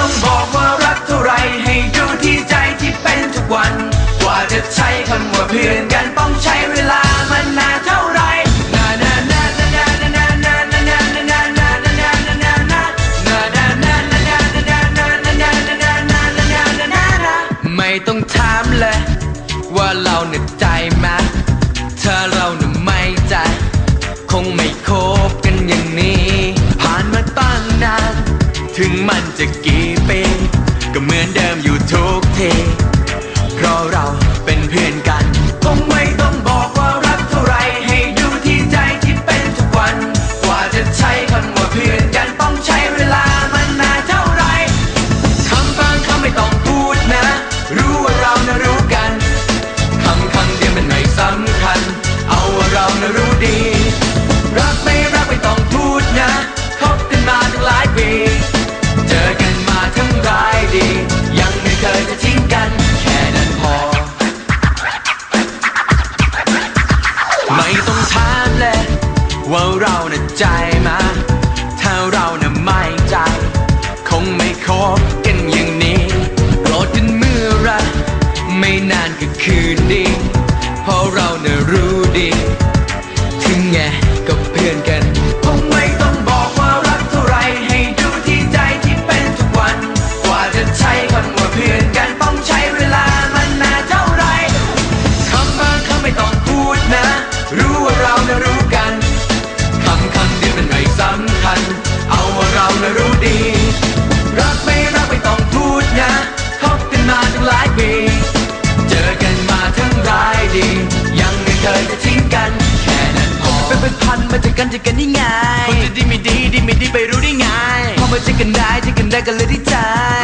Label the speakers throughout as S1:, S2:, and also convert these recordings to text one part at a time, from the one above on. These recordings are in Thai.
S1: ต้องบอกว่ารักเท่าไรให้ดูที่ใจที่เป็นทุกวัน กว่าจะใช้คำว่าเพื่อนกันต้องใช้เวลามันนานเท่าไรนานานานานานานานานานานานานานานานานาไม่ต้องถามเลยว่าเราเหนื่ยใจไหมถ้าเราเหนื่อยไม่ใจคงไม่ ถึงมันจะกี่ปีก็เหมือนเดิมอยู่ทุกที เพราะเราเป็นเพื่อนกันคงไม่ ว่าเราน่ะใจมาถ้าเราน่ะไม่ใจ คงไม่คบกันอย่างนี้โกรธกันเมื่อไหรไม่นานก็คืนดี เพราะเราน่ะรู้ดี ถึงไงก็เพื่อนกันคงไม่ต้องบอกว่ารักเท่าไรให้ดูที่ใจที่เป็นทุกวัน กว่าจะใช้คำว่าเพื่อนกันต้องใช้เวลามันนานเท่าไรคำบางคำไม่ต้องพูดนะ รู้ เป็นเป็นพันมาเจอกันเจอกันได้ไงคนจะดีไม่ดีดีไม่ดีไปรู้ได้ไงพอมาเจอกันได้เจอกันได้กันเลยที่ใจ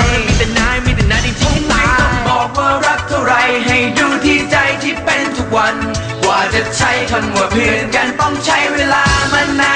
S1: เรามีแต่นายมีแต่นายที่ทิ้งไม่ต้องบอกว่ารักเท่าไรให้ดูที่ใจที่เป็นทุกวัน กว่าจะใช้คำว่าเพื่อนกันต้องใช้เวลามันนาน